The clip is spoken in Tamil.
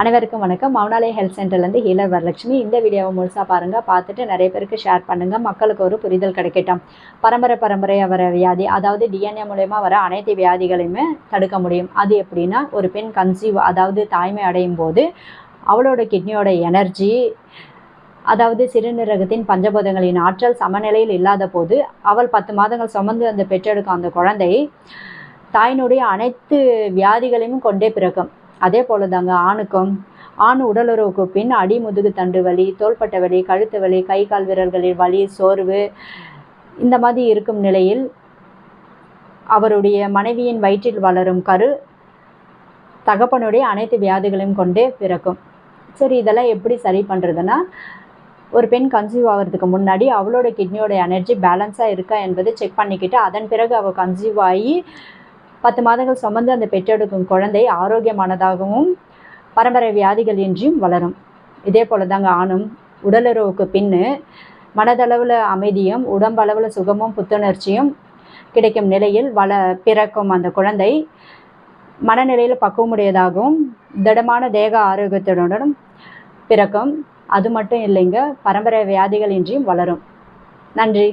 அனைவருக்கும் வணக்கம். மௌனாலய ஹெல்த் சென்டர்லேருந்து ஹீலர் வரலட்சுமி. இந்த வீடியோவை முழுசாக பாருங்கள் பார்த்துட்டு நிறைய பேருக்கு ஷேர் பண்ணுங்கள் மக்களுக்கு ஒரு புரிதல் கிடைக்கட்டும். பரம்பரை பரம்பரையாக வர வியாதி அதாவது டிஎன்ஏ மூலயமா வர அனைத்து வியாதிகளையுமே தடுக்க முடியும். அது எப்படின்னா ஒரு பெண் கன்சீவ் அதாவது தாய்மை அடையும் போது அவளோட கிட்னியோட எனர்ஜி அதாவது சிறுநீரகத்தின் பஞ்சபூதங்களின் ஆற்றல் சமநிலையில் இல்லாத போது அவள் பத்து மாதங்கள் சுமந்து அந்த பெற்றெடுக்கும் அந்த குழந்தை தாயினுடைய அனைத்து வியாதிகளையும் கொண்டே பிறக்கும். அதே போல தாங்க ஆணுக்கும். ஆண் உடலுறவுக்கு பின் அடி முதுகு தண்டு வலி தோள்பட்ட வலி கழுத்து வலி கை கால் விரல்களில் வலி சோர்வு இந்த மாதிரி இருக்கும் நிலையில் அவருடைய மனைவியின் வயிற்றில் வளரும் கரு தகப்பனுடைய அனைத்து வியாதிகளையும் கொண்டே பிறக்கும். சரி இதெல்லாம் எப்படி சரி பண்ணுறதுன்னா ஒரு பெண் கன்சீவ் ஆகிறதுக்கு முன்னாடி அவளோட கிட்னியோட எனர்ஜி பேலன்ஸாக இருக்கா என்பதை செக் பண்ணிக்கிட்டு அதன் பிறகு அவள் கன்சீவ் ஆகி பத்து மாதங்கள் சுமந்து அந்த பெற்றெடுக்கும் குழந்தை ஆரோக்கியமானதாகவும் பரம்பரை வியாதிகள் இன்றியும் வளரும். இதே போல தாங்க ஆணும் உடலுறவுக்கு பின்னு மனதளவில் அமைதியும் உடம்பளவில் சுகமும் புத்துணர்ச்சியும் கிடைக்கும் நிலையில் வள பிறக்கும் அந்த குழந்தை மனநிலையில் பக்குவமுடையதாகவும் திடமான தேக ஆரோக்கியத்துடனும் பிறக்கும். அது மட்டும் இல்லைங்க பரம்பரை வியாதிகள் இன்றியும் வளரும். நன்றி.